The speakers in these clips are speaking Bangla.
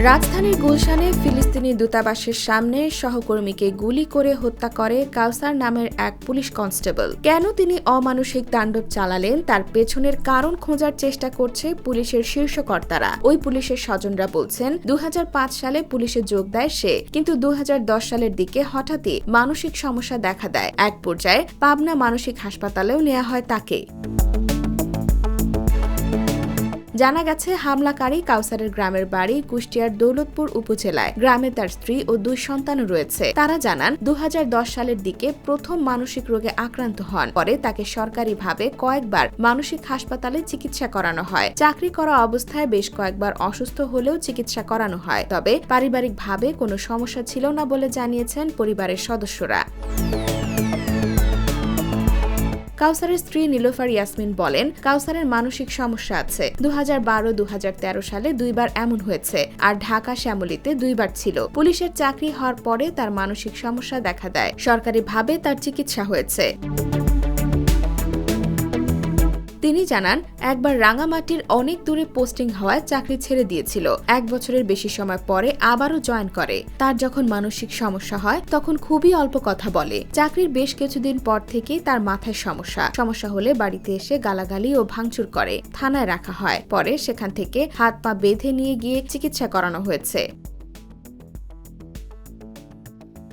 রাজধানীর গুলশানে ফিলিস্তিনি দূতাবাসের সামনে সহকর্মীকে গুলি করে হত্যা করে কাউসার নামের এক পুলিশ কনস্টেবল। কেন তিনি অমানসিক তাণ্ডব চালালেন, তার পেছনের কারণ খোঁজার চেষ্টা করছে পুলিশের শীর্ষ কর্তারা। ওই পুলিশের স্বজনরা বলছেন, দুহাজার পাঁচ সালে পুলিশে যোগ দেয় সে, কিন্তু দুহাজার দশ সালের দিকে হঠাৎই মানসিক সমস্যা দেখা দেয়। এক পর্যায়ে পাবনা মানসিক হাসপাতালেও নেওয়া হয় তাকে। জানা গেছে, হামলাকারী কাউসারের গ্রামের বাড়ি কুষ্টিয়ার দৌলতপুর উপজেলায়। গ্রামে তার স্ত্রী ও দুই সন্তানও রয়েছে। তারা জানান দু হাজার দশ সালের দিকে প্রথম মানসিক রোগে আক্রান্ত হন। পরে তাকে সরকারিভাবে কয়েকবার মানসিক হাসপাতালে চিকিৎসা করানো হয়। চাকরি করা অবস্থায় বেশ কয়েকবার অসুস্থ হলেও চিকিৎসা করানো হয়। তবে পারিবারিকভাবে কোনো সমস্যা ছিল না বলে জানিয়েছেন পরিবারের সদস্যরা। কাউসারের স্ত্রী নীলোফার ইয়াসমিন বলেন, কাউসারের মানসিক সমস্যা আছে। দু হাজার বারো দু সালে দুইবার এমন হয়েছে, আর ঢাকা শ্যামলিতে দুইবার ছিল। পুলিশের চাকরি হওয়ার পরে তার মানসিক সমস্যা দেখা দেয়। সরকারিভাবে তার চিকিৎসা হয়েছে। তিনি জানান, একবার রাঙামাটির অনেক দূরে পোস্টিং হওয়ায় চাকরি ছেড়ে দিয়েছিল। এক বছরের বেশি সময় পরে আবারও জয়েন করে। তার যখন মানসিক সমস্যা হয়, তখন খুবই অল্প কথা বলে। চাকরির বেশ কিছুদিন পর থেকেই তার মাথায় সমস্যা। সমস্যা হলে বাড়িতে এসে গালাগালি ও ভাঙচুর করে, থানায় রাখা হয়। পরে সেখান থেকে হাত পা বেঁধে নিয়ে গিয়ে চিকিৎসা করানো হয়েছে।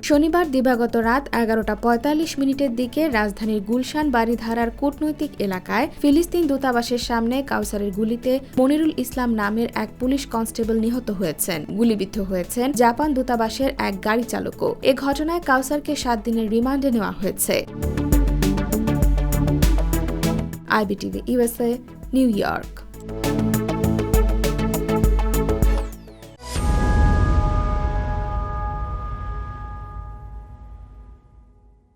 শনিবার দিবাগত রাত এগারোটা পঁয়তাল্লিশ মিনিটের দিকে রাজধানীর গুলশান বাড়িধারার কূটনৈতিক এলাকায় ফিলিস্তিন দূতাবাসের সামনে কাউসারের গুলিতে মনিরুল ইসলাম নামের এক পুলিশ কনস্টেবল নিহত হয়েছেন। গুলিবিদ্ধ হয়েছেন জাপান দূতাবাসের এক গাড়ি চালকও। এ ঘটনায় কাউসারকে সাত দিনের রিমান্ডে নেওয়া হয়েছে। IBTV USA New York.